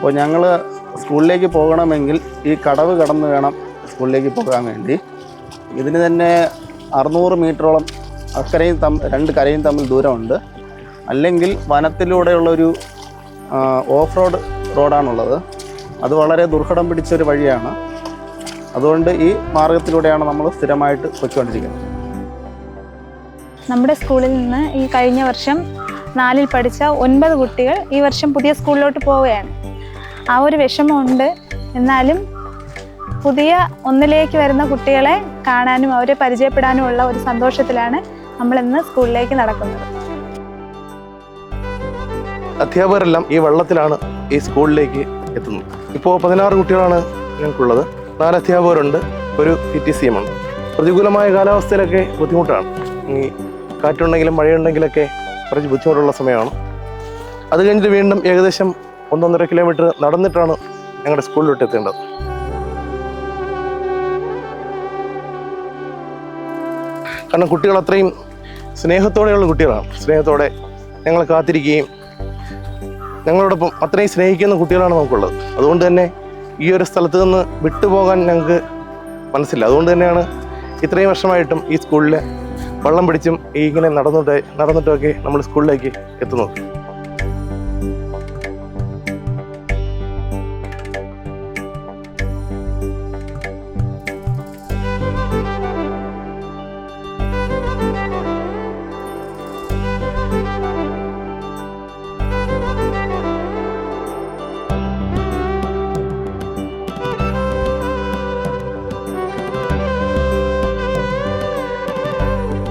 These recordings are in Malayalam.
അപ്പോൾ ഞങ്ങൾ സ്കൂളിലേക്ക് പോകണമെങ്കിൽ ഈ കടവ് കടന്ന് വേണം സ്കൂളിലേക്ക് പോകാൻ വേണ്ടി. ഇതിന് തന്നെ അറുന്നൂറ് മീറ്ററോളം അക്കരയും തമ്മിൽ രണ്ട് കരയും തമ്മിൽ ദൂരമുണ്ട്. അല്ലെങ്കിൽ വനത്തിലൂടെയുള്ളൊരു ഓഫ് റോഡ് റോഡാണുള്ളത്. അത് വളരെ ദുർഘടം പിടിച്ചൊരു വഴിയാണ്. അതുകൊണ്ട് ഈ മാർഗത്തിലൂടെയാണ് നമ്മൾ സ്ഥിരമായിട്ട് പൊയ്ക്കൊണ്ടിരിക്കുന്നത്. നമ്മുടെ സ്കൂളിൽ നിന്ന് ഈ കഴിഞ്ഞ വർഷം നാലിൽ പഠിച്ച ഒൻപത് കുട്ടികൾ ഈ വർഷം പുതിയ സ്കൂളിലോട്ട് പോവുകയാണ്. ആ ഒരു വിഷമമുണ്ട്. എന്നാലും പുതിയ ഒന്നിലേക്ക് വരുന്ന കുട്ടികളെ കാണാനും അവരെ പരിചയപ്പെടാനും ഉള്ള ഒരു സന്തോഷത്തിലാണ് നമ്മൾ ഇന്ന് സ്കൂളിലേക്ക് നടക്കുന്നത്. അധ്യാപകരെല്ലാം ഈ വെള്ളത്തിലാണ് ഈ സ്കൂളിലേക്ക് എത്തുന്നത്. ഇപ്പോൾ പതിനാറ് കുട്ടികളാണ് ഞങ്ങൾക്കുള്ളത്. നാല് അധ്യാപകരുണ്ട് ഒരു പി ടി സി എമ്മുണ്ട് പ്രതികൂലമായ കാലാവസ്ഥയിലൊക്കെ ബുദ്ധിമുട്ടാണ്. ഈ കാറ്റുണ്ടെങ്കിലും മഴയുണ്ടെങ്കിലൊക്കെ കുറച്ച് ബുദ്ധിമുട്ടുള്ള സമയമാണ്. അത് കഴിഞ്ഞിട്ട് വീണ്ടും ഏകദേശം ഒന്നൊന്നര കിലോമീറ്റർ നടന്നിട്ടാണ് ഞങ്ങളുടെ സ്കൂളിലോട്ട് എത്തേണ്ടത്. കാരണം കുട്ടികൾ അത്രയും സ്നേഹത്തോടെയുള്ള കുട്ടികളാണ്. സ്നേഹത്തോടെ ഞങ്ങളെ കാത്തിരിക്കുകയും ഞങ്ങളോടൊപ്പം അത്രയും സ്നേഹിക്കുന്ന കുട്ടികളാണ് നമുക്കുള്ളത്. അതുകൊണ്ട് തന്നെ ഈ ഒരു സ്ഥലത്ത് നിന്ന് വിട്ടുപോകാൻ ഞങ്ങൾക്ക് മനസ്സില്ല. അതുകൊണ്ട് തന്നെയാണ് ഇത്രയും വർഷമായിട്ടും ഈ സ്കൂളിൽ വള്ളം പിടിച്ചും ഈ ഇങ്ങനെ നടന്നിട്ട് നടന്നിട്ടൊക്കെ നമ്മൾ സ്കൂളിലേക്ക് എത്തുന്നത്.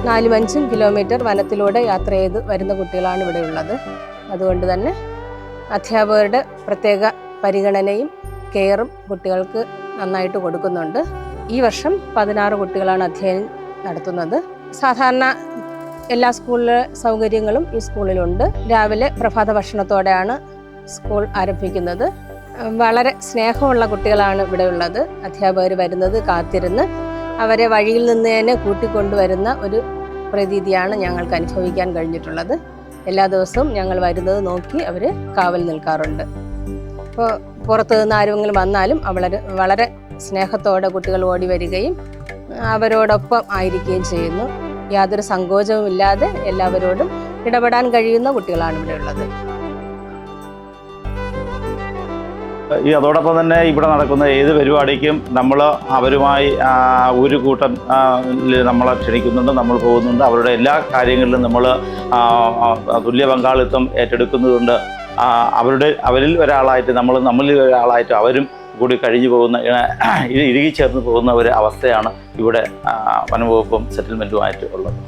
നാലും അഞ്ചും കിലോമീറ്റർ വനത്തിലൂടെ യാത്ര ചെയ്ത് വരുന്ന കുട്ടികളാണ് ഇവിടെ ഉള്ളത്. അതുകൊണ്ട് തന്നെ അധ്യാപകരുടെ പ്രത്യേക പരിഗണനയും കെയറും കുട്ടികൾക്ക് നന്നായിട്ട് കൊടുക്കുന്നുണ്ട്. ഈ വർഷം പതിനാറ് കുട്ടികളാണ് അധ്യയനം നടത്തുന്നത്. സാധാരണ എല്ലാ സ്കൂളിലെ സൗകര്യങ്ങളും ഈ സ്കൂളിലുണ്ട്. രാവിലെ പ്രഭാത ഭക്ഷണത്തോടെയാണ് സ്കൂൾ ആരംഭിക്കുന്നത്. വളരെ സ്നേഹമുള്ള കുട്ടികളാണ് ഇവിടെ ഉള്ളത്. അധ്യാപകർ വരുന്നത് കാത്തിരുന്ന് അവരെ വഴിയിൽ നിന്ന് തന്നെ കൂട്ടിക്കൊണ്ടുവരുന്ന ഒരു പ്രതീതിയാണ് ഞങ്ങൾക്ക് അനുഭവിക്കാൻ കഴിഞ്ഞിട്ടുള്ളത്. എല്ലാ ദിവസവും ഞങ്ങൾ വരുന്നത് നോക്കി അവർ കാവൽ നിൽക്കാറുണ്ട്. ഇപ്പോൾ പുറത്തു നിന്ന് ആരെങ്കിലും വന്നാലും വളരെ വളരെ സ്നേഹത്തോടെ കുട്ടികൾ ഓടി വരികയും അവരോടൊപ്പം ആയിരിക്കുകയും ചെയ്യുന്നു. യാതൊരു സങ്കോചവും ഇല്ലാതെ എല്ലാവരോടും ഇടപെടാൻ കഴിയുന്ന കുട്ടികളാണ് ഇവിടെ ഈ അതോടൊപ്പം തന്നെ ഇവിടെ നടക്കുന്ന ഏത് പരിപാടിക്കും നമ്മൾ അവരുമായി ഒരു കൂട്ടം നമ്മളെ ക്ഷണിക്കുന്നുണ്ട് നമ്മൾ പോകുന്നുണ്ട്. അവരുടെ എല്ലാ കാര്യങ്ങളിലും നമ്മൾ തുല്യ പങ്കാളിത്തം ഏറ്റെടുക്കുന്നതുകൊണ്ട് അവരുടെ അവരിൽ ഒരാളായിട്ട് നമ്മൾ നമ്മളിൽ ഒരാളായിട്ട് അവരും കൂടി കഴിഞ്ഞു പോകുന്ന ഇഴുകി ചേർന്ന് പോകുന്ന ഒരു അവസ്ഥയാണ് ഇവിടെ വനംവകുപ്പും സെറ്റിൽമെന്റുമായിട്ട് ഉള്ളത്.